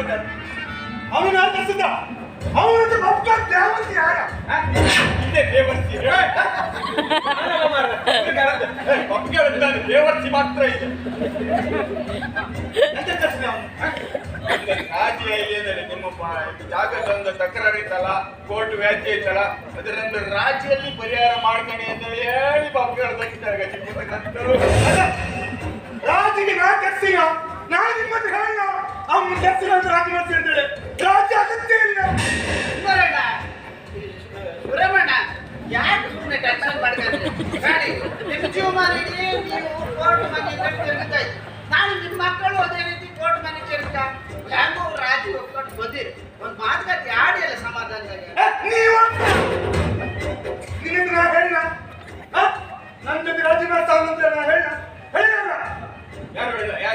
ಕರ್ಸ್ಕೊಂಡ ಅವನು ನಾನು ಕರ್ಸಿದ್ದ ಅವನ ಯಾರ? ಇದೇ ದೇವರ್ಸಿ ಮಕ್ಕಳು ದೇವರ್ಸಿ ಮಾತ್ರ ಇದೆ. ಎಂತ ಕರ್ಸಿದ ಅಂದರೆ ನಿಮ್ಮ ಜಾಗದೊಂದು ತಕರಾರು ಇತ್ತಲ್ಲ, ಕೋರ್ಟ್ ವ್ಯಾಜ್ಯ ಇತ್ತಲ್ಲ ಅದರಿಂದ ರಾಜಿಯಲ್ಲಿ ಪರಿಹಾರ ಮಾಡ್ಕಣಿ ಅಂತ ಹೇಳಿ ತೆಗಿತಾರೆ ಗಜಿಪುರಕ್ಕಂತರು ರಾಜಿಗೆ ನಾ ಕರ್ಸಿನ ನಾ ನಿಮ್ಮ ಹೇಳ ಅವನು ಕರ್ಸಿನ ಅಂತ ರಾಜ್ಯ ಮಾಡ್ತೀನಿ ಅಂತೇಳಿ. ರಾಜ್ಯ ಅಗತ್ಯ ಇಲ್ಲ.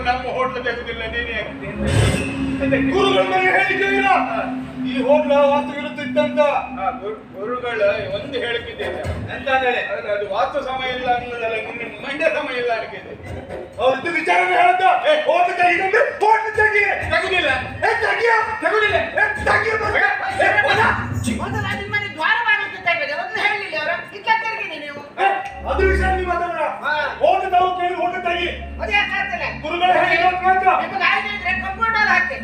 ನಮ್ಮ ಹೋಟ್ಲು ತೆಗುದಿಲ್ಲ ನೀನೆ. ಗುರುಗಳ ಹೇಳಿಕೆ ಇಲ್ಲ ಈ ಹೋಟ್ಲ ವಾಸ್ತು ಗುರು- ಗುರುಗಳು ಒಂದು ಹೇಳಿಕಿದ್ದೇನೆ ಎಂತ ಹೇಳಿ? ಅದು ವಾಸ್ತು ಸಮಯ ಇಲ್ಲ ಅನ್ನೋದಲ್ಲ ನಿನ್ನ ಮಂಡ್ಯ ಸಮಯ ಇಲ್ಲ ಅನ್ಕಿದೆ ಅವ್ರದ್ದು ವಿಚಾರ ಹೇಳ್ತಾ ಹೋಟ್ಲು ತೆಗಿದಂದ್ರೆ ಹೋಗ್ಲಿ ತೆಗಿ. ತೆಗುದಿಲ್ಲ. ತೆಗಿಯ? ತೆಗುದಿಲ್ಲ. ಗುರುಗಳ ಇದ್ರೆ ಕಂಪ್ಯೂಟರ್ ಹಾಕಿ?